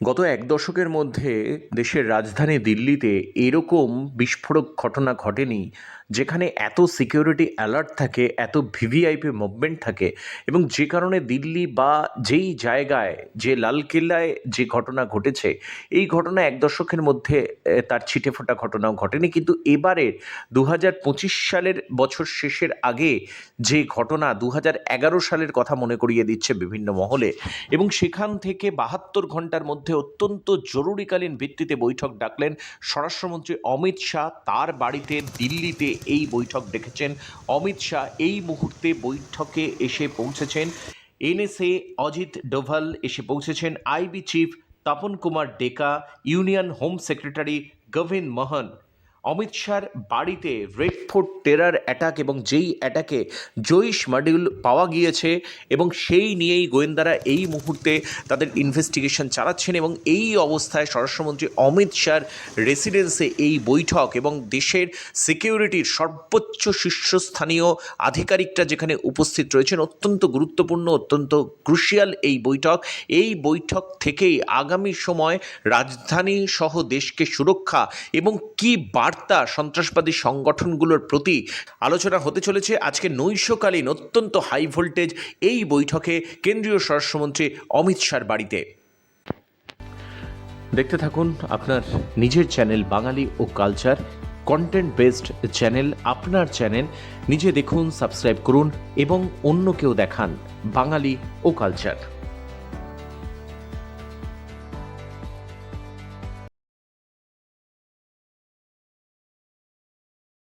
গত এক দশকের মধ্যে দেশের রাজধানী দিল্লিতে এরকম বিস্ফোরক ঘটনা ঘটেনি, যেখানে এত সিকিউরিটি অ্যালার্ট থাকে, এত ভিভিআইপি মুভমেন্ট থাকে এবং যে কারণে দিল্লি বা যেই জায়গায়, যে লালকেল্লায় যে ঘটনা ঘটেছে, এই ঘটনা এক দশকের মধ্যে তার ছিটে ফোটা ঘটনাও ঘটেনি। কিন্তু এবারের দু হাজার পঁচিশ সালের বছর শেষের আগে যে ঘটনা দু হাজার এগারো সালের কথা মনে করিয়ে দিচ্ছে বিভিন্ন মহলে এবং সেখান থেকে বাহাত্তর ঘণ্টার মধ্যে অত্যন্ত জরুরিকালীন ভিত্তিতে বৈঠক ডাকলেন স্বরাষ্ট্রমন্ত্রী অমিত শাহ। তার বাড়িতে দিল্লিতে এই বৈঠক ডেকেছেন। অমিত শাহ এই মুহূর্তে বৈঠকে এসে পৌঁছেছেন। এনএসএ অজিত ডোভাল এসে পৌঁছেছেন। IB chief Tapan Kumar Deka, union home secretary Govind Mohan Amit শাহর বাড়িতে রেড ফোর্ট টেরার অ্যাটাক এবং যেই অ্যাটাকে জৈশ মডিউল পাওয়া গিয়েছে এবং সেই নিয়েই গোয়েন্দারা এই মুহূর্তে তাদের ইনভেস্টিগেশন চালাচ্ছেন এবং এই অবস্থায় স্বরাষ্ট্রমন্ত্রী অমিত শাহর রেসিডেন্সে এই বৈঠক এবং দেশের সিকিউরিটির সর্বোচ্চ শীর্ষস্থানীয় আধিকারিকরা যেখানে উপস্থিত রয়েছেন অত্যন্ত গুরুত্বপূর্ণ, অত্যন্ত ক্রুশিয়াল এই বৈঠক। এই বৈঠক থেকেই আগামী সময় রাজধানী সহ দেশকে সুরক্ষা এবং কী কি বার্তা সন্ত্রাসবাদী সংগঠনগুলোর প্রতি আলোচনা হতে চলেছে আজকে নৈশকালীন অত্যন্ত হাই ভোল্টেজ এই বৈঠকে কেন্দ্রীয় স্বরাষ্ট্রমন্ত্রী অমিত শাহর বাড়িতে। দেখতে থাকুন আপনার নিজের চ্যানেল বাঙালি ও কালচার কন্টেন্ট বেসড চ্যানেল আপনার চ্যানেল নিজে দেখুন সাবস্ক্রাইব করুন এবং অন্য কেউ দেখান বাঙালি ও কালচার